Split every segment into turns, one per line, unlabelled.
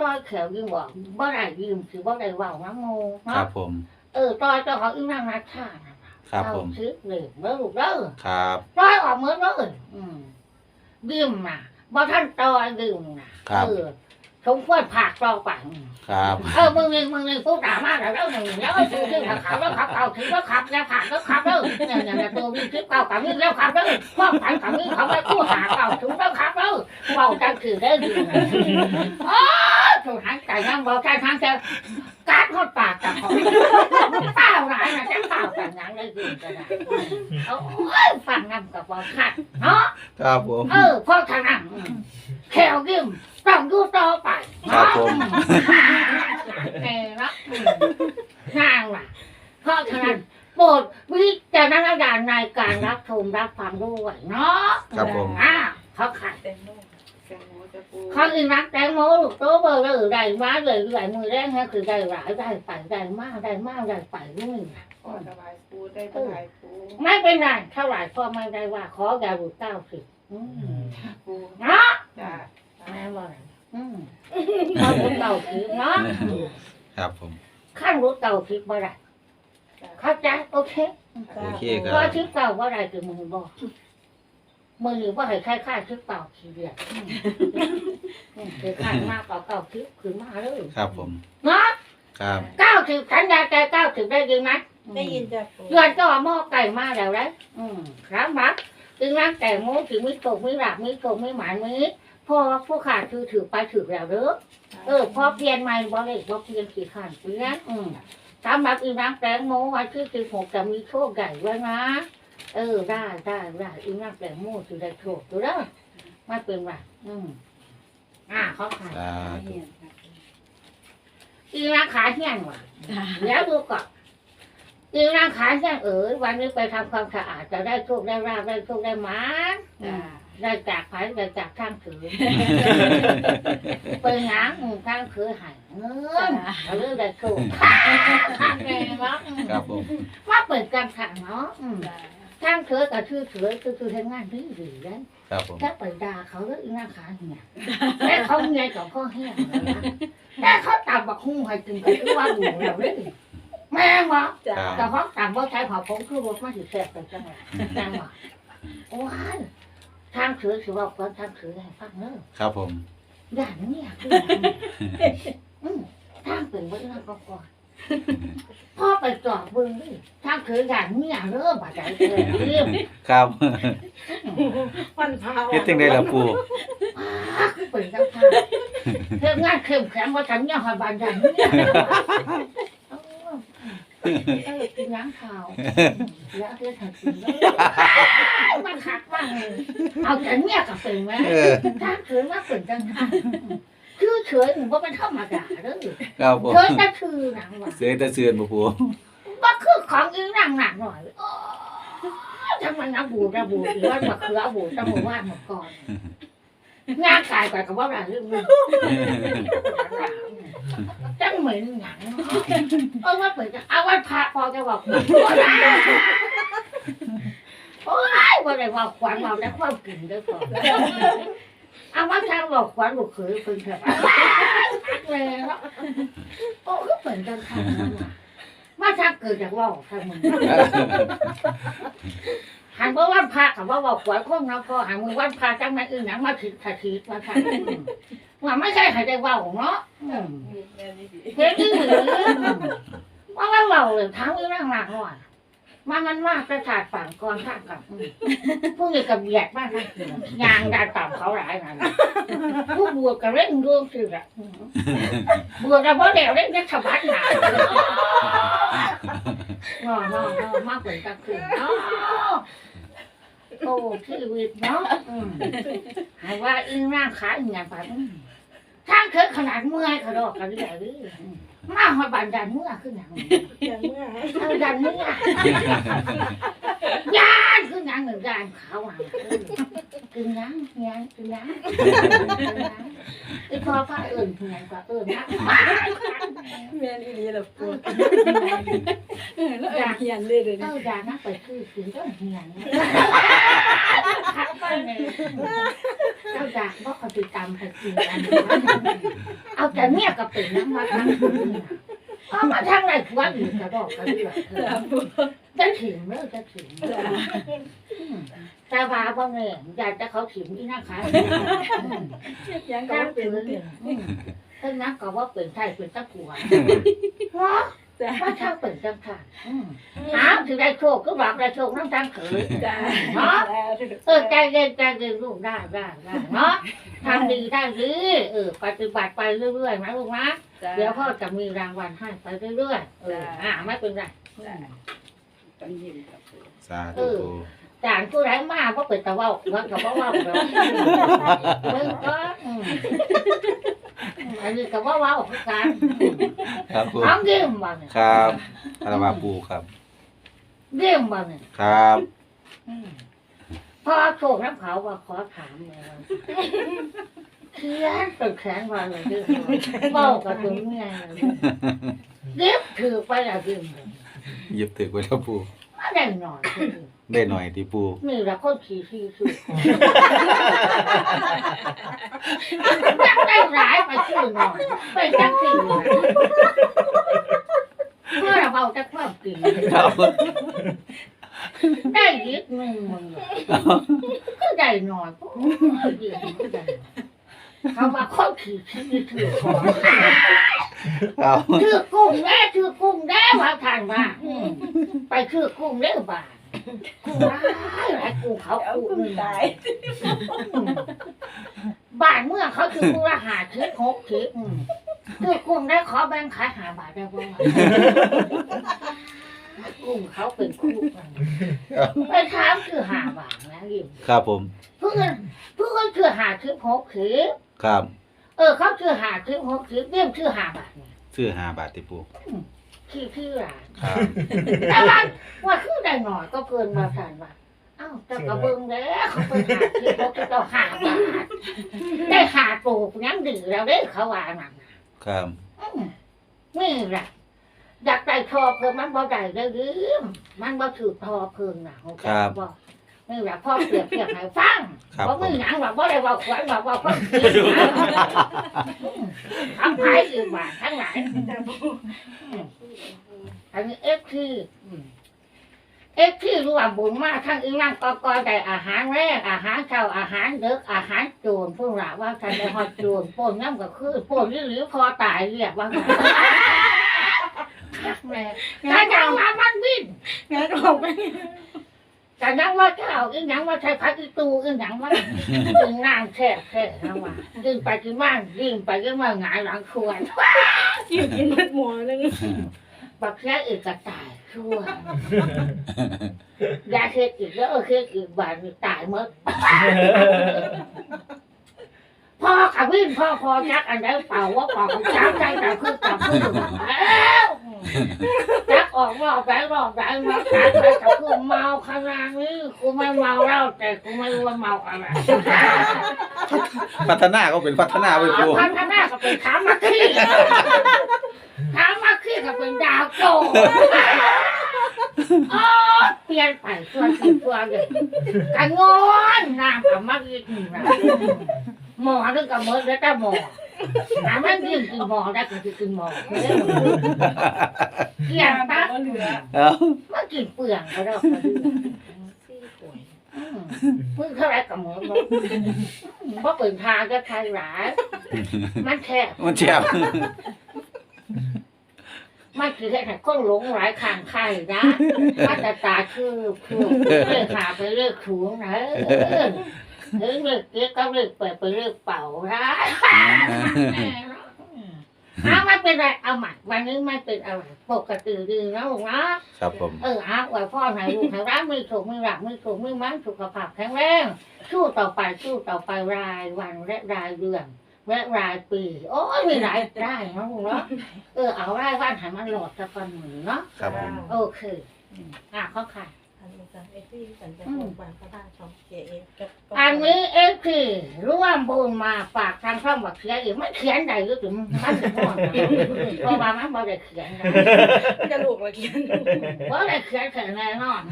ตอยแขวยิ่งบอกบ่ได้ยืมคือบ่ได้เว้าน้ำโม
ครั
เนาะ
บผม
เออตอยเจ้าของอีนางนัชชาน่ะ
ครับ
เอา
ผม
คิ้วเลยเด้อลูกเด้อ
ครับ
ตอยออกเมื่อเลยอืมยืมน่ะบ่ท่านตอยยืมน่ะเออสมควรผากตอปัง
ครับ
เออมึงนี่มึงนี่พูดด่ามากแล้วมึงแล้วไอ้ตัวที่ขับเขาแล้วขับเขาถึงแล้วขับแล้วขับแล้วขับแล้วเนี่ยเนี่ยตัววิ่งทิพเก่ากับวิ่งแล้วขับแล้วพ่อขันกับวิ่งเขาไปกู้หาเก่าถึงแล้วขับแล้วเบาจังคือได้ดีอ๋ อถูกทางใจนั่งบอกใจทางจะการทอดปากกับของเปล่าหลายนะจะเปล่ากันยังได้ดีก็ได้โอ้ยฟังนำกับบอกขัดเนาะ
ครับผม
เออพ่อทางนั้นแขวยิ้มต้องดูต่อไป
ครับผม
แน่ละนางล่ะเพราะฉะนั้นโปรดวิจารณญาณในการรับชมรับฟังด้วยเนาะ
ครับผม
อ่าเขา ขัด
แตงโมแตงโมจะปู
เขาอีนักแตงโมลูกโตเบอร์เลยได้มาเลยได้มือแรกนี่คือได้หลายได้ไปได้มากได้มากได้ไปนู่นน่ะ
ขอถวายปูได้ถวายปู
ไม่เป็นไรเท่าไหร่ก็ไม่ได้ว่า ขออย่าหลุดเก้าสิบอืม
ปู
เนาะ
จ้า
แม่บอกอืมเขาหลุดเก้าสิบเนาะ
ครับผม
ขั้นหลุดเก้าสิบบ่ได้
จ้า
เข้าใจโอเค
โอเคค
ก็
รับ
ชิปเก่าว่าอะไรคือมือบอก มือหรือว่าให้ค่ายค่ายชิปเก่าทีเดียวคือค่ายมากกว่าเก่าชิปคือมาเลย
ครับผม
เนาะ
ครับ
เก้าสิบสัญญาใจเก้าสิบได้ยินไหม
ได้ยินจ้าปู
เดือนก็หม้อไก่มาแล้วนะอืมครับมักจึงรักแต่โม้ถึงไม่ตกไม่หลับไม่ตกไม่หมายมือพอผู้ขาดคือถือไปถือแล้วเด้อเออพอเปลี่ยนใหม่บ่เลยพอเปลี่ยนสีขันเปลี่ยนอืมสำหรับอีนักแตงโมวันที่สิบหกจะมีโชคใหญ่ไว้นะ เออได้ได้ได้อีนักแตงโมจะได้โชคดูแล้วไม่เป็นไรอืมอ่าเขาขาย
สาธุ
อีนักขายเที่ยงว่ะแล้วดูก่อนอีนักขายเที่ยงเอ๋ยวันนี้ไปทำความสะอาดจะได้โชคได้ราบได้โชคได้หมา
จ้า
ได้จากไผ่ได้จากข้างถือเป็นหยังอืมข้างถือใหายเงินเอาเรื่องได้โชคข้างแดงวะอืม
ครับผม
ว่าเปิดการขังเนาะอืม
จ้า
ทางเถือกับชื่อเถือคือคือทำงานที่ดีแล้ว
ครับผม
ถ้าเปิดด่าเขาแล้วอีหน้าขาเหี่ยแต่เขาเงียกับข้อแห้งเลยนะแต่เขาตับบักหุ้งให้กินก็คือว่าดูแล้วเลยแม่งวะ
จ้า
แต่เพราะตับว่าใช้หอผมคือรถมาถึงแสบไปจังหวะจังหวะโอ้ยทางเถือถือว่าคนทางเถือให้ฟังเนอะ
ครับผม
อย่างนี้คืออย่างนี้อืมทางเป็นไว้แล้วก็ก่อน พ่อไปจอดเบึงดิทางเถืออย่างนี้เริ่มบาดใจเลยเริ่ม
ครับ
วันพา
เฮ็ดจังได๋ล่ะปู่
อ้าคือเป็นเจ้าค่ะเรื่องงานเข้มแข็งว่าฉันยังหอยบานอย่างนี้เออเออกินน้ำข่าวแล้วเรื่องถัดกินแล้วมันหักมากเลยเอาแต่เนี่ยกับเป็นไหม
เออ
ถ้าเขินว่าเป็นจังค่ะคือ เฉยหนูว่ามันธรรมดาเด้อ
ครับผม
เฉยแต่คือหนังว่ะ
เสือแตะเสือนบ่ปู่
ก็คือของอีหนังหนักหน่อยโอ้ทำไมนะบูระบูหรือว่าบักเขือบูตะหมู่ว่านหมดก่อนงานกายกว่ากับว่าอะไรเรื่องนี้จังเหมือนหนังเนาะเออว่าเปิดจะเอาว่าพระพอจะบอกโอ้ยว่าอะไรว่าขวัญเราได้ความกลิ่นได้พอ เอาว่าทางบอกขวัญบุกเขยเป็นแบบเลยแล้วโอ้ก็เหมือนกันทำนั่นน่ะว่าถ้าเกิดจากว่าทางมึงหันว่าวันพระกับว่าบอกขวัญคงนะพอหันมือวันพระจังนั้นอื่นหนังมาถิดถิดมาทางว่าไม่ใช่ให้ได้ว่าเนาะอืม
แม่นี่ดี
เฮ้ยนี่หรือว่าว่าเราเลยทั้งนี้ร่างหนักหน่อย มันมันมากประสาทฝั่งก่อนข้างกับอืมผู้นี้กับเบียดมากนะยางดาต่ำเขาหลายนะผู้บัวกับเร่งดวงสิละอืมบวกับพราะเดี๋ยวเร่งจะฉบัดหนาเนาะเนาะเนาะมากกว่ากันคือเนาะโอ้ชีวิตเนาะอืมหายว่าอีร่างขาอึ้งย่างแบบอืมทางเคิดขนาดเมื่อยขดอกกันใหญ่เลยอื มมาหอยบานดันเมื่อขึ้นอย่างนี้
อย่างเมื่อ
เอาดันเมื่อยานขึ้นอย่างหนึ่งยานเขาอะกินน้ำยานกินน้ำไอ้พอพระเอิ่นเหียนกว่าเอิ่นนะ
แม่นี่ดีละ
เอ
ปู
อ
เออแล้วเอ็นเฮียนเลยเดี๋ยว
เอ
นี้
อยานนักไปคือคือต้องเหียนขัดไปเลยเจ้าจากว่าเขาติดตามให้กินกันเอาแต่เนี่ยก็เป็นน้ำมาทั้งเอามาทั้งไรผัวอีกกระดอกกระเดื่อง
จ้าปู
จะถึงเมื่อจะถึงแต่ว่าบ่เนี่ยอยากจะเขาถึงนี่นะคะ
ยังก็เป็นเปลี่ยน
เพิ่งนักก็ว่าเป็นไทยเป็นตะกัววะ
จ้า
ว่าช่างเป็นจังค่ะอ้าวถึงได้โชคก็บอกได้โชคน้ำตาลเขย
จ้า
เออใจเย็นใจเย็นลูกได้ได้ได้เนาะทำดีได้ดีเออปฏิบัติไปเรื่อยๆนะลูกนะเดี๋ยวพ่อจะมีรางวัลให้ไปเรื่อยๆเอออ่าไม่เป็นไร
ต้องยิ้มครับปู
สาธุปู
จานผู้ร้ายมากก็เป็นตะเว่าว่ากับว่าว่าเรามึงก็อืมอันนี้กับว่าว่าคือกัน
ครับปู
น้องยิ้มบ้าง
ครับคารวะปูครับ
ยิ้มบ้าง
ครับ
พอโชคน้ำเขาว่าขอถามเลยเขียนเป็นแขนว่าเลยยิ้มเบ้ากับตรงเงี้ยเย็บถือไปแล้วยิ้ม
หยิบถือไว้แล้วปู
มาได้หน่อย
ได้หน่อยที่ปู
นี่แหละคนขี่ที่สุดได้หลายไปชื่อหน่อยเป็นจังสี่เมื่อเราจะความจริง
ครับ
ได้ยิดหนึ่งมึงก็ได้หน่อยเขามาข้อขี่ที่ถือ ของ
ครับ
ถือกุ้งแน่ถือกุ้งแน่ว่าทานว่าไปถือกุ้งเด้อบาทกุ้งร้ายหลายกุ้งเขา
เอา
กุ้ง
คุณ
หนึ่ง
ตาย
บ้านเมื่องเขาถือกุ้งละหาถือหกถือถือกุ้งได้ขอแบ่งขายหาบาทได้บ้างกุ้งเขาเป็นคู่กันไปถามคือหาบาทนะยิม
ครับผม
เพื่อนเพื่อนคือหาถือหกถือ
ครับ
เออ เขาคือหาถือหกถือเรี่ยมคือหาบาทเนี่ย
ซื้อห้าบาทที่ปู
คือคือหลาน
ครับ
แต่ว่าว่าคือได้หน่อยก็เกินมาสั่นว่าอ้าวแต่กระเบื้องแล้วเขาไปหาถือหกถือเราหาบาทได้หาปลูกยังดีแล้วเด้เขาว่านั่น
ครับ
อืมนี่แหละอยากได้ทอเพิ่มมันบ่ได้ได้ยืมมันบ่ถือทอเพิ่มน่ะเขาจะบอก นี่แหละพ่อเปรียบเทียบให้ฟัง
ครับ
เพราะ
ผ
มึ
ม
งหยังว่าบ่ได้ว่าขวัญว่าว่าคนคิดทำไผ่อื่นว่าทั้งหลายอันนี้เอฟคือเอฟคือรวมบุญมากทั้งอีนั่งกอกอได้อาหารแรกอาหารเช้าอาหารเด็กอาหารโจรพวกเราว่ากันได้ฮอดโจรปนน้ำก็คือปนหรือพอตายเรียกว่าแม่ถ้าอย่างว่ามันวิ่ง
งานออกไป
แต่ยังว่าเจ้าอีหยังว่าใช้พักอีตูอีหยังว่าดึงนั่งแช่แช่นะว่าดึงไปกินบ้านดึงไปกินมาหงายหลังควร
กินกินมัดหมอนึง
บักแค่อีกกระตายชั่วยาเคสอีกแล้วเออเคสอีกบาทนี่ตายหมดพ่อขับวิ่งพ่อพอจักอันใดเป่าว่าเป่าของจับใจแต่คือจับคือแล้ว จักออกรอบไหนรอบไหนมาจับใจแต่คือเมาขนาดนี้กูไม่เมาแล้วแต่กูไม่รู้ว่าเมาอะไร
พัฒนาก็เป็นพัฒนาไปปู
พัฒนาก็เป็นถามาขี้ถามาขี้ก็เป็นดาวโจรเปลี่ยนไปตัวสิตัวเลยกันงอนน้ำกับมักอีกนะหมอนึงกับมือแล้วแต่หมอ น้ำมันกินกินหมอได้ก็คือกินหมอเกลี่ย
งาน
ตา
ก็เหลือ
เอา
มันกินเปลืองก็ได้ก็ดื้ออืมพึ่งเท่าไรกับหมอเนาะเพราะเปิดทาก็ทายหลายมันแคบ
มันเจ็บ
มันคือให้คนหลงหลายข้างไข่นะมันจะตาคือคือเลือกหาไปเลือกถูงนะเออ เลือกเก๊กก็เลือกเปิดไปเลือกเป่านะเอาไม่เป็นไรเอาใหม่วันนี้ไม่เป็นอะไรปกติดีนะลูกนะครับ
ผม
เออเอาไว้พ่อไหนลูกไหนร้านไม่ถูกไม่หลักไม่ถูกไม่มันสุขภาพแข็งแรงสู้ต่อไปสู้ต่อไปรายวันและรายเดือนและรายปี โอ้ยมีหลายได้นะลูกเนาะเออเอาไร่บ้านหันมันโหลอดสักคนหนึ่งเนาะ
ครับผม
โอเคอะเขาค่ะ
อันนี้จ้ะเอ็กซี่สันจะโรงพยาบาลพระราชองเจเอ
อันนี้เอฟซีร่วมบุญมาฝากทางช่องบักเขียนอีกไม่เขียนใดหรือถึงมันจะพ่อเพราะว่ามันบ่ได้เขียนนะ
กระลูกละเกียน
บ่ได้เขียนแค่แน่นอน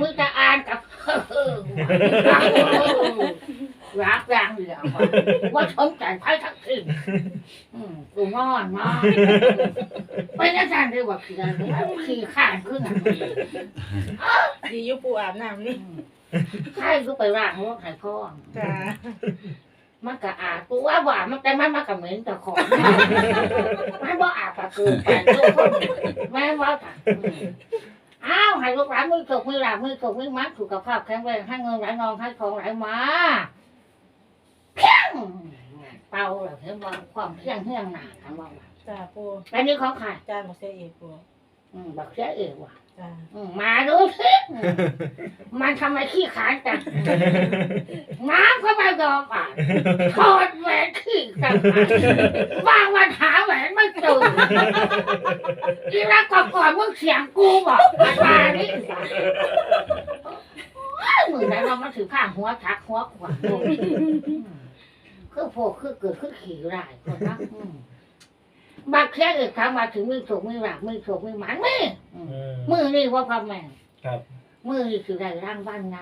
มึงจะอ่านกับเออ รักอย่างเดียวว่าสนใจไพ่ทั้งสิ้นอืมกูงอนมากเป็นอาจารย์ที่ว่าขี้อะไรขี้ข้านขึ้นอะ
ดีอยู่ปูอาบน้ำนี่
ใครก็ไปร่างรถให้พ่อ
จ้า
มันก็อาบกูว่าว่ามันแต่มันมันก็เหม็นแต่ของมันว่าอาบก็คือแปดทุกคนแม่ว่าค่ะอ้าวให้ลูกหลานมือตกมือหลามือตกมือมัดสุขภาพแข็งแรงให้เงินไหลนองให้ทองไหลมาเพียงเป่าเหรอเห็นว่าความเพียงเฮี้ยงหนาทั้งว่า
จ้าปู
อันนี้ของใคร
จ้าบอกเสียเอกปู
อืมบอกเสียเองว่ะ
จ้า
อืมมาดูสิมันทำไมขี้ขานจังน้ำก็ไม่ยอมอะถอดแหวนขี้จังบางวันหาแหวนไม่เจอที่รักก่อนก่อนมึงเสียงกูบอกอาตานี่มือไหนเรามาถือผ้าหัวทักหัวขวาน คือโผล่คือเกิดคือขี่ไรคนนักบางแค่เอกทางมาถึงมือโฉกมือหลักมือโฉกมือหมันมือ
อืม
มือนี่ว่าพ่อแม่
ครับ
มือนี่คือได้ร่างบ้านไง